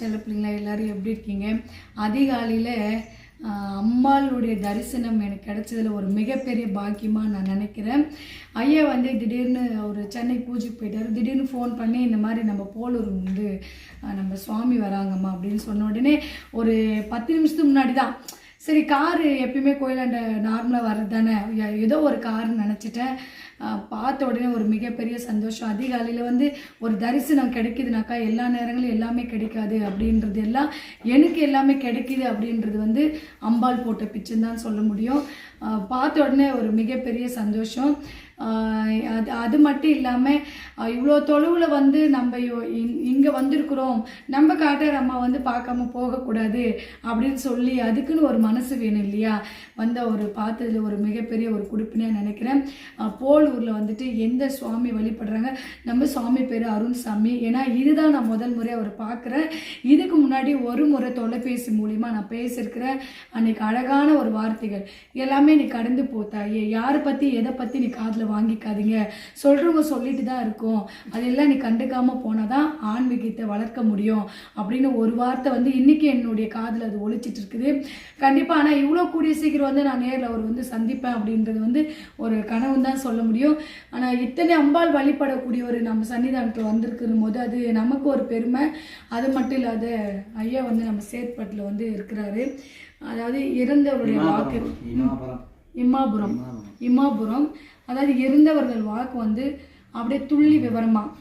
செல்ல பிள்ளைங்களா எல்லாரும் எப்படி இருக்கீங்க? அதிகாலையில் அம்மாளுடைய தரிசனம் எனக்கு கிடைச்சதில் ஒரு மிகப்பெரிய பாக்கியமாக நான் நினைக்கிறேன். ஐயா வந்து திடீர்னு அவர் சென்னை பூஜைக்கு போயிட்டார். திடீர்னு ஃபோன் பண்ணி இந்த மாதிரி நம்ம போலூர் வந்து நம்ம சுவாமி வராங்கம்மா அப்படின்னு சொன்ன உடனே ஒரு பத்து நிமிஷத்துக்கு முன்னாடி தான் சரி காரு எப்பயுமே கோயிலாண்ட நார்மலாக வர்றது தானே ஏதோ ஒரு காருன்னு நினச்சிட்டேன். பார்த்த உடனே ஒரு மிகப்பெரிய சந்தோஷம். அதிகாலையில் வந்து ஒரு தரிசனம் கிடைக்குதுனாக்கா எல்லா நேரங்களும் எல்லாமே கிடைக்காது அப்படின்றது எல்லாம் எனக்கு எல்லாமே கிடைக்குது அப்படின்றது வந்து அம்பாள் போட்ட பிச்சுன்னு தான் சொல்ல முடியும். பார்த்த உடனே ஒரு மிகப்பெரிய சந்தோஷம். அது அது மட்டும் இல்லாமல் இவ்வளோ தொழுவில் வந்து நம்ம இங்கே வந்திருக்கிறோம். நம்ம காட்டார் அம்மா வந்து பார்க்காம போகக்கூடாது அப்படின்னு சொல்லி அதுக்குன்னு ஒரு மனசு வேணும் இல்லையா? வந்த ஒரு பார்த்ததுல ஒரு மிகப்பெரிய ஒரு குடுப்பினே நினைக்கிறேன். போலூரில் வந்துட்டு எந்த சுவாமி வழிபடுறாங்க? நம்ம சுவாமி பேர் அருண் சாமி ஏன்னா இதுதான் நான் முதல் முறை அவர் பார்க்குறேன். இதுக்கு முன்னாடி ஒரு முறை தொலைபேசி மூலிமா நான் பேசியிருக்கிறேன். அன்னைக்கு அழகான ஒரு வார்த்தைகள். எல்லாமே நீ கடந்து போத்தாயே யாரை பற்றி எதை பற்றி நீ காதில் வாங்கிக்காதீங்க. சொல்கிறவங்க சொல்லிட்டு தான் இருக்கும். அதெல்லாம் நீ கண்டுக்காம போனால் தான் ஆன்மீகத்தை வளர்க்க முடியும். அப்படின்னு ஒரு வார்த்தை வந்து இன்னைக்கு என்னுடைய காதில் அது ஒழிச்சிட்டு இருக்குது. கண்டிப்பாக ஆனால் இவ்வளோ கூடிய சீக்கிரம் வந்து நான் நேரில் அவர் வந்து சந்திப்பேன் அப்படின்றது வந்து ஒரு கனவு தான் சொல்ல முடியும். ஆனால் இத்தனை அம்பாள் வழிபடக்கூடிய ஒரு நம்ம சன்னிதானத்தில் வந்திருக்கிற போது அது நமக்கு ஒரு பெருமை. அது மட்டும் இல்லாத ஐயா வந்து நம்ம சேத்பட்டில் வந்து இருக்கிறாரு. அதாவது இறந்தவருடைய வாக்கு இமாபுரம். இம்மாபுரம் இம்மாபுரம் அதாவது இருந்தவர்கள் வாக்கு வந்து அப்படியே துள்ளி விவரமாக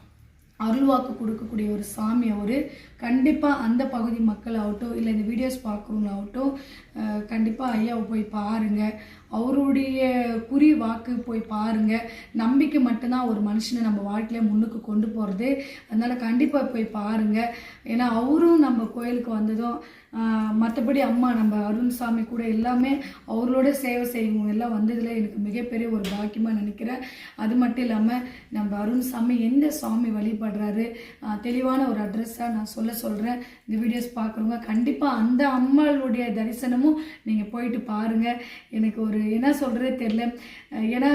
அருள்வாக்கு கொடுக்கக்கூடிய ஒரு சாமி அவர். கண்டிப்பாக அந்த பகுதி மக்கள் ஆகட்டும் இல்லை இந்த வீடியோஸ் பார்க்குறவங்களாகட்டும் கண்டிப்பாக ஐயாவை போய் பாருங்கள் அவருடைய குறி வாக்கு போய் பாருங்கள் நம்பிக்கை மட்டும்தான் ஒரு மனுஷனை நம்ம வாழ்க்கையில் முன்னுக்கு கொண்டு போகிறது அதனால் கண்டிப்பாக போய் பாருங்கள் ஏன்னா அவரும் நம்ம கோயிலுக்கு வந்ததும் மற்றபடி அம்மா நம்ம அருண் சாமி கூட எல்லாமே அவர்களோட சேவை செய்யும் எல்லாம் வந்ததில் எனக்கு மிகப்பெரிய ஒரு பாக்கியமாக நினைக்கிறேன். அது மட்டும் இல்லாமல் நம்ம அருண் சாமி எந்த சாமி வழிபடுறாரு? தெளிவான ஒரு அட்ரஸாக நான் சொல்ல சொல்கிறேன் இந்த வீடியோஸ் பார்க்குறவங்க கண்டிப்பாக அந்த அம்மாளுடைய தரிசனமும் நீங்கள் போயிட்டு பாருங்கள் எனக்கு ஒரு என்ன சொல்கிறதே தெரில ஏன்னா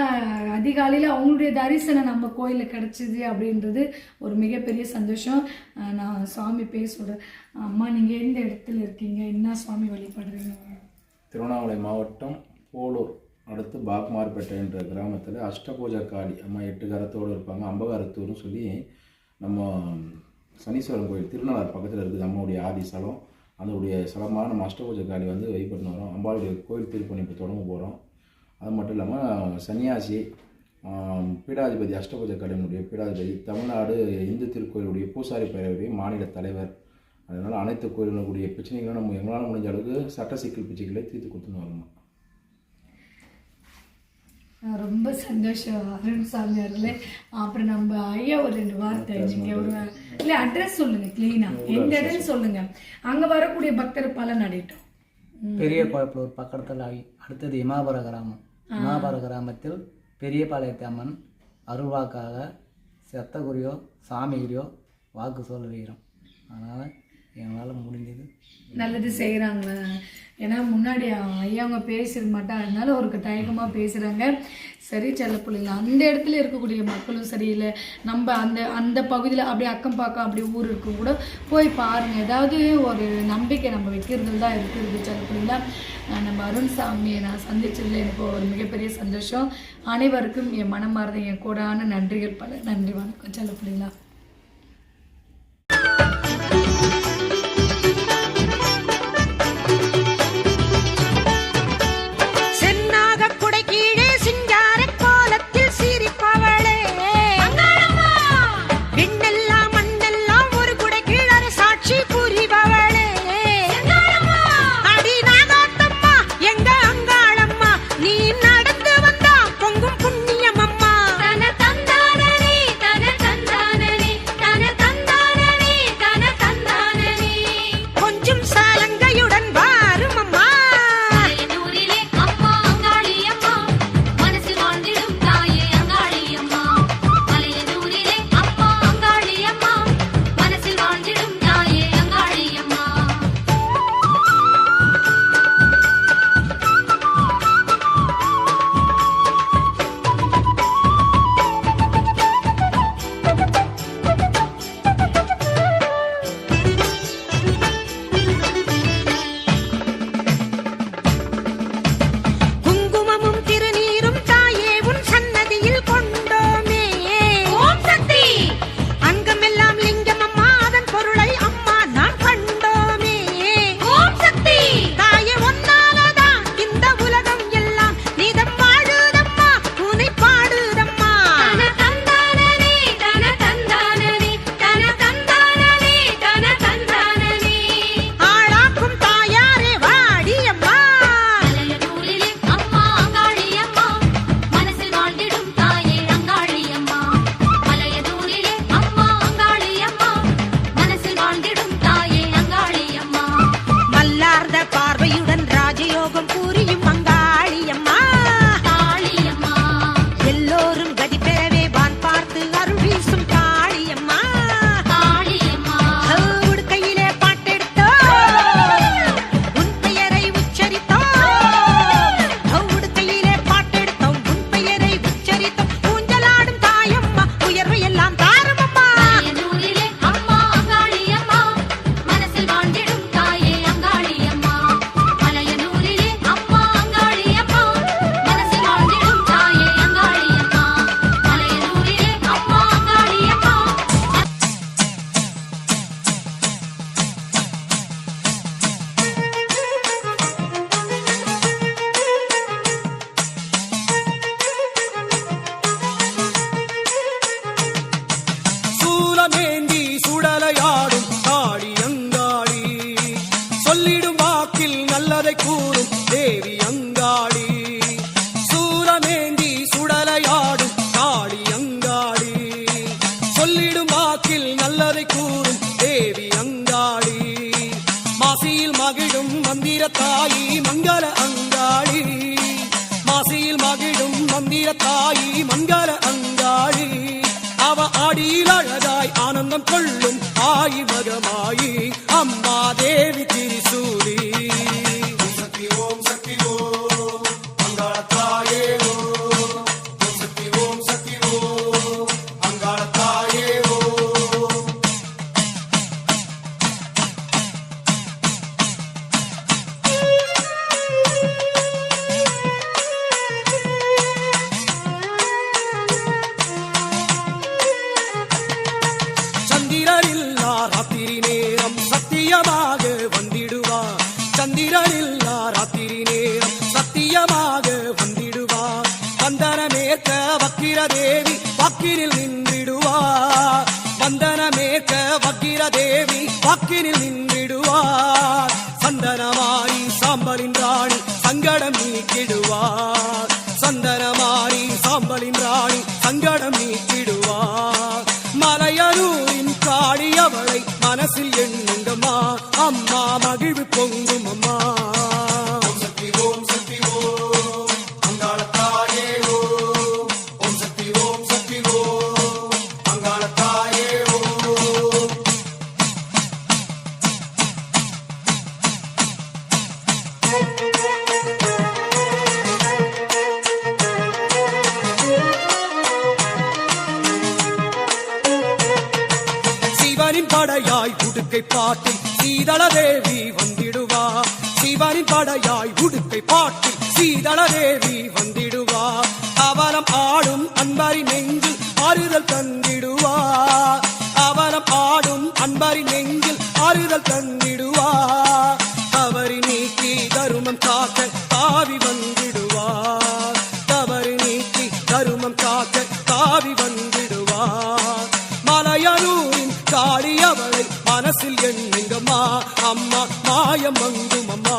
அதிகாலையில் அவங்களுடைய தரிசனம் நம்ம கோயிலில் கிடச்சிது அப்படின்றது ஒரு மிகப்பெரிய சந்தோஷம். நான் சுவாமி பேர் சொல்கிறேன் அம்மா நீங்கள் எந்த இடத்துல இருக்கீங்க? என்ன சுவாமி வழிபடுறீங்க? திருவண்ணாமலை மாவட்டம் போலூர் அடுத்து பாக்மார்பேட்டை என்ற கிராமத்தில் அஷ்டபூஜா காளி அம்மா எட்டு கரத்தோடு இருப்பாங்க. அம்பகரத்தூர்னு சொல்லி நம்ம சனீஸ்வரன் கோயில் திருநள்ளாறு பக்கத்தில் இருக்குது. அம்மாவுடைய ஆதி ஸ்தலம். அதனுடைய ஸ்தலமாக நம்ம அஷ்டபூஜை காளி வந்து வழிபட்டு வரோம். அம்பாளுடைய கோயில் திருப்பணி இப்போ தொடங்க போகிறோம் அது மட்டும் இல்லாமல் சன்னியாசி பீடாதிபதி அஷ்டபூஜை காளியினுடைய பீடாதிபதி தமிழ்நாடு இந்து திருக்கோயிலுடைய பூசாரி பேரவையுடைய மாநில தலைவர். அதனால் அனைத்து கோயிலுடைய பிரச்சனைகளும் நம்ம எங்களால் முடிஞ்ச அளவுக்கு சட்ட சிக்கல் பிரச்சனைகளை தீர்த்து கொடுத்துன்னு வரணும். ரொம்ப சந்தோஷம். அருண் சாமி அவர்களே அப்புறம் நம்ம ஐயா ஒரு ரெண்டு வார்த்தை நீங்கள் ஒரு இல்லை அட்ரஸ் சொல்லுங்க க்ளீனாக எந்த இடம் சொல்லுங்க. அங்கே வரக்கூடிய பக்தர் பலன் அடையட்டும் பெரிய குழப்பலூர் பக்கத்தில் அடுத்தது இமாபுர கிராமம். இமாபுர கிராமத்தில் பெரியபாளையத்து அம்மன் அருள்வாக்காக செத்தகுரியோ சாமிகிரியோ வாக்கு சொல்லுகிறோம் அதனால் எங்களால் முடிஞ்சது. நல்லது செய்கிறாங்க ஏன்னா முன்னாடி ஐயா அவங்க பேசிட மாட்டா. அதனால அவருக்கு தயக்கமாக பேசுகிறாங்க சரி செல்ல பிள்ளைங்க அந்த இடத்துல இருக்கக்கூடிய மக்களும் சரியில்லை. நம்ம அந்த அந்த பகுதியில் அப்படியே அக்கம் பக்கம் அப்படி ஊர் இருக்கும் கூட போய் பாருங்கள் ஏதாவது ஒரு நம்பிக்கை நம்ம வைக்கிறது தான் இருக்குது செல்ல பிள்ளைங்களா. நம்ம அருண் சாமியை நான் சந்திச்சதுல எனக்கு ஒரு மிகப்பெரிய சந்தோஷம். அனைவருக்கும் என் மனமார்ந்த என் கூடான நன்றிகள் பல. நன்றி வணக்கம் செல்ல பிள்ளைங்களா. கொள்ளும் ஆயி மகமாயி அம்மா தேவி சந்திரனில்லா ராத்திரி நேரம் சத்தியமாக வந்திடுவார். வந்தனமேற்க வக்கிர தேவி வக்கினில் நின்றிடுவார். வந்தனமேற்க வக்கிர தேவி வக்கினில் நின்றிடுவார். சந்தனமாரி சாம்பலின் ராணி சங்கடம் நீக்கிடுவார். சந்தனமாரி சாம்பலின் ராணி சங்கடம் நீக்கிடுவார். மலையரூரின் காடி அவளை மனசில் எண்ணுங்கம்மா அம்மா மகிழ்வு பொங்கும் அம்மா. படையாய் உடுக்கை பாட்டில் சீதள தேவி வந்திடுவா. சிவனின் படையாய் உடுப்பை பாட்டி சீதள தேவி வந்திடுவா. அவலம் ஆடும் அன்பரி நெஞ்சில் ஆறுதல் தந்திடுவா. அவலம் ஆடும் அன்பரி நெஞ்சில் ஆறுதல் தந்திடுவா. தவறி நீக்கி தருமம் காக்க தாவி வந்திடுவா. தவறு நீக்கி தருமம் காக்க தாவி வந்திடுவா. மலையரூரின் காளி அவளை மனசில் எண்ணுங்கம்மா அம்மா மாயம் மங்கும் அம்மா.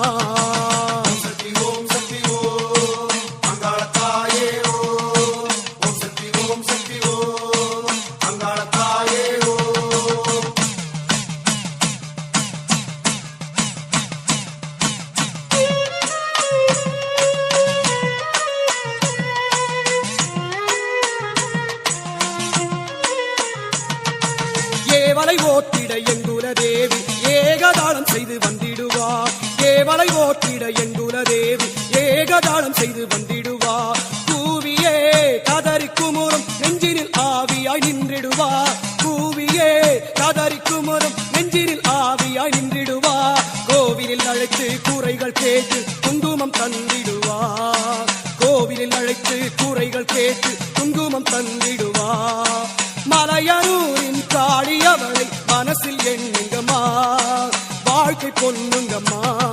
எங்குல தேவி ஏகதாளம் செய்து வந்திடுவார் ஏவலை ஓட்டிட எங்குல தேவி ஏகதானம் செய்து வந்திடுவார் கூவியே கதறி குமுறும் நெஞ்சினில் ஆவியாய் நின்றிடுவார் கூவியே கதறி குமுறும் நெஞ்சினில் ஆவியாய் நின்றிடுவார் கோவிலில் அழைத்து கூரைகள் கேட்டு குங்குமம் தந்திடுவார் தாயே பொண்ணுங்கம்மா.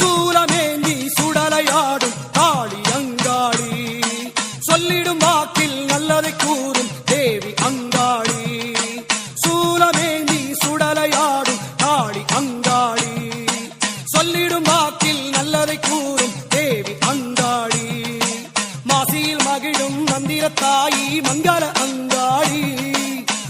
சூலமேந்தி சுடலையாடும் காளி அங்காளி. சொல்லிடும் வாக்கில் நல்லதை கூறும் தேவி அங்காளி. தாயி மங்கள அங்காளி.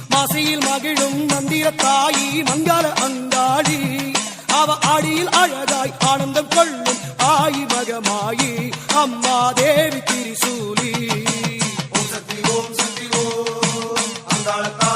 மாசையில் மகிழும் மந்திர தாயி மங்கள அங்காளி. அவ ஆடியில் அழகாய் ஆனந்தம் கொள்ளும் ஆயி மகமாயி. அம்மா தேவி திரிசூலி. ஓம் சக்தி ஓம் சக்தி ஓம். அங்காள